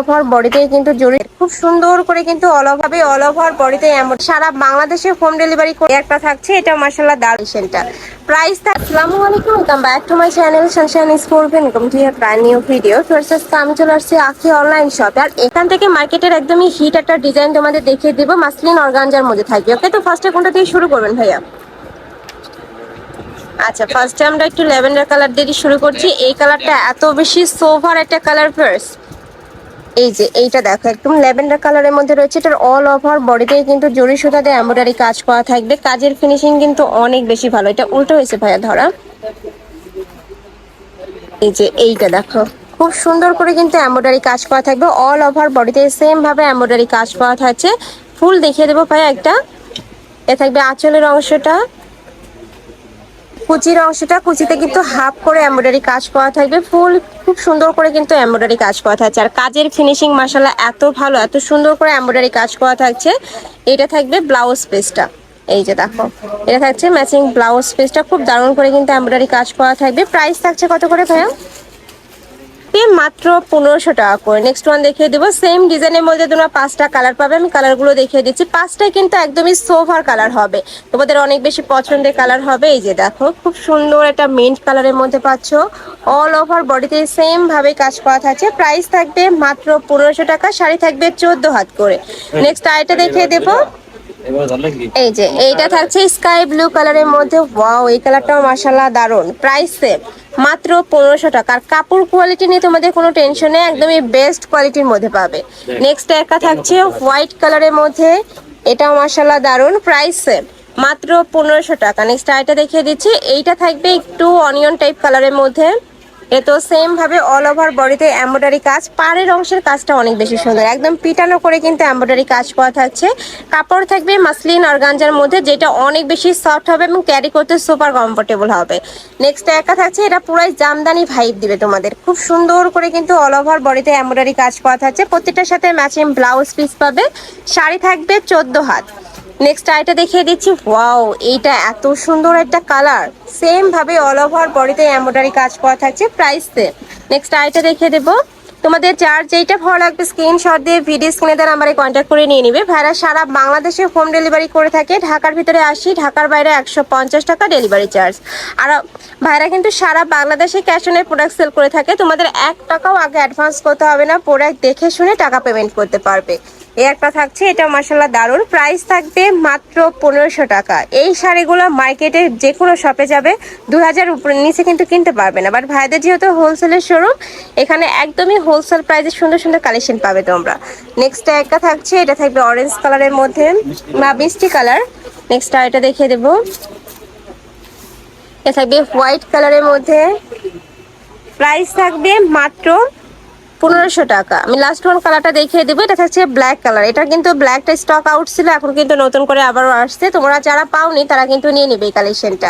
Over বডিতে কিন্তু জড়ি খুব সুন্দর করে কিন্তু অল ওভাবে অল ওভার বডিতে এমন সারা বাংলাদেশে হোম ডেলিভারি একটা থাকছে, এটা মার্শাল্লাহ দারুণটা প্রাইস আসসালামু আলাইকুম welcome back to my channel sunshine school welcome to your brand new video first আমি চলে আসছি আখি অনলাইন শপে আর এখান থেকে মার্কেটের একদমই হিট একটা ডিজাইন তোমাদের দেখিয়ে দিব, মাসলিন অর্গানজার মধ্যে থাকবে ওকে তো ফার্স্টে কোনটা দিয়ে শুরু করবেন ভাইয়া? আচ্ছা ফার্স্টে আমরা একটু ল্যাভেন্ডার কালার দিয়ে শুরু করছি। এই কালারটা এত বেশি সোভার একটা কালার ফার্স্ট এই যে, এইটা দেখো, একদম ল্যাভেন্ডার কালারের মধ্যে রয়েছে। এটার অল ওভার বডিতে কিন্তু জরি সুতা দিয়ে এমব্রয়ডারি কাজ করা থাকবে। কাজের ফিনিশিং কিন্তু অনেক বেশি ভালো। এটা উল্টো হয়েছে ভাইয়া, ধরা। এই যে, এইটা দেখো। খুব সুন্দর করে কিন্তু এমব্রয়ডারি কাজ করা থাকবে। অল ওভার বডিতে সেম ভাবে এমব্রয়ডারি কাজ করা থাকছে। ফুল দেখিয়ে দেবো ভাইয়া একটা। এ থাকবে আঁচলের অংশটা। কুচির অংশটা, কুচিতে কিন্তু হাফ করে এমব্রয়ডারি কাজ করা থাকবে। ফুল খুব সুন্দর করে কিন্তু এমব্রয়ডারি কাজ করা থাকছে। আর কাজের ফিনিশিং মাসালা এত ভালো, এত সুন্দর করে এমব্রয়ডারি কাজ করা থাকছে। এটা থাকবে ব্লাউজ পেসটা এই যে দেখো, এটা থাকছে ম্যাচিং ব্লাউজ পেসটা খুব দারুণ করে কিন্তু এমব্রয়ডারি কাজ করা থাকবে। প্রাইস থাকছে কত করে ভাইয়া? পেয়ে মাত্র পনেরোশো টাকা করে। নেক্সট ওয়ান দেখিয়ে দেবো। সেম ডিজাইনের মধ্যে তোমরা পাঁচটা কালার পাবে। আমি কালারগুলো দেখিয়ে দিচ্ছি। পাঁচটাই কিন্তু একদমই সোভার কালার হবে। তোমাদের অনেক বেশি পছন্দের কালার হবে। এই যে দেখো খুব সুন্দর একটা মিন্ট কালারের মধ্যে পাচ্ছ। অল ওভার বডিতে সেম ভাবে কাজ করা থাকছে। প্রাইস থাকবে মাত্র পনেরোশো টাকা। শাড়ি থাকবে চোদ্দ হাত করে। নেক্সট আইটা দেখিয়ে দেবো। এই যে এইটা থাকছে স্কাই ব্লু কালারের মধ্যে। ওয়াও এই কালারটাও মাশাল্লাহ দারুণ প্রাইস সেম মাত্র পনেরোশো টাকার আর কাপড় কোয়ালিটি নিয়ে তোমাদের কোনো টেনশন নেই একদমই বেস্ট কোয়ালিটির মধ্যে পাবে। নেক্সট একটা থাকছে হোয়াইট কালারের মধ্যে। এটা মাসাল্লাহ দারুণ প্রাইস সেম মাত্র পনেরোশো টাকা। নেক্সট আইটা দেখিয়ে দিচ্ছি। এইটা থাকবে একটু অনিয়ন টাইপ কালারের মধ্যে। এ তো সেম ভাবে অল ওভার বডিতে এমব্রয়ডারি কাজ। পাড়ের অংশের কাজটা অনেক বেশি সুন্দর। একদম পিটানো করে কিন্তু এমব্রয়ডারি কাজ করা থাকছে। কাপড় থাকবে মাসলিন অর্গানজার মধ্যে, যেটা অনেক বেশি সফট হবে এবং ক্যারি করতে সুপার কমফোর্টেবল হবে। নেক্সট একা থাকছে, এটা পুরাই জামদানি ভাইব দিবে তোমাদের। খুব সুন্দর করে কিন্তু অল ওভার বডিতে এমব্রয়ডারি কাজ করা থাকছে। প্রত্যেকটার সাথে ম্যাচিং ব্লাউজ পিস পাবে। শাড়ি থাকবে চোদ্দ হাত। নেক্সট আইটা দেখিয়ে দিচ্ছি। ওয়াও এইটা এত সুন্দর একটা কালার সেম ভাবে অল ওভার বডিতে এমব্রয়ডারি কাজ করা থাকছে প্রাইস সেম নেক্সট আইটা দেখিয়ে দেবো। তোমাদের যার যেইটা ভালো লাগবে স্ক্রিনশট দিয়ে ভিডিও স্ক্রিনে দেওয়া নাম্বারে কন্ট্যাক্ট করে নিয়ে নিবে। ভাইরা সারা বাংলাদেশে হোম ডেলিভারি করে থাকে। ঢাকার ভিতরে আসি, ঢাকার বাইরে একশো পঞ্চাশ টাকা ডেলিভারি চার্জ আর ভাইরা কিন্তু সারা বাংলাদেশে ক্যাশ অনের প্রোডাক্ট সেল করে থাকে। তোমাদের এক টাকাও আগে অ্যাডভান্স করতে হবে না। প্রোডাক্ট দেখে শুনে টাকা পেমেন্ট করতে পারবে। এই একটা থাকছে, এটা মাসাল্লাহ দারুণ। প্রাইস থাকবে মাত্র পনেরোশো টাকা। এই শাড়িগুলো মার্কেটে যে কোনো শপে যাবে দু হাজার উপরে নিচে কিন্তু কিনতে পারবে না। বাট ভাইদের যেহেতু হোলসেলের শোরুম এখানে একদমই হোলসেল প্রাইসে সুন্দর সুন্দর কালেকশন পাবে তোমরা। নেক্সট একটা থাকছে, এটা থাকবে অরেঞ্জ কালারের মধ্যে। বা মিষ্টি কালার নেক্সট এটা দেখিয়ে দেবো। এটা থাকবে হোয়াইট কালারের মধ্যে। প্রাইস থাকবে মাত্র পনেরোশো টাকা। আমি লাস্ট ওয়ান কালারটা দেখিয়ে দেবো। এটা থাকছে ব্ল্যাক কালার এটা কিন্তু ব্ল্যাকটা স্টক আউট ছিল, এখন কিন্তু নতুন করে আবারও আসছে। তোমরা যারা পাওনি, তারা কিন্তু নিয়ে নেবে এই কালেকশনটা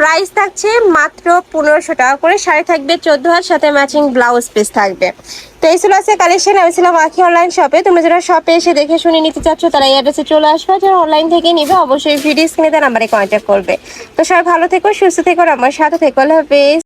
প্রাইস থাকছে মাত্র পনেরোশো টাকা করে। শাড়ি থাকবে চোদ্দ হাজার সাথে ম্যাচিং ব্লাউজ পিস থাকবে। তো এই ছিল আছে কালেকশন আমি ছিলাম আখি অনলাইন শপে তোমরা যারা শপে এসে দেখে শুনে নিতে চাচ্ছ, তারা এই অ্যাড্রেসে চলে আসবে। যারা অনলাইন থেকে নিবে, অবশ্যই ভিডিও স্ক্রিনে তার নাম্বারে কন্ট্যাক্ট করবে। তো সবাই ভালো থেকো, সুস্থ থেকো আমার সাথে থেকো। হাফেজ।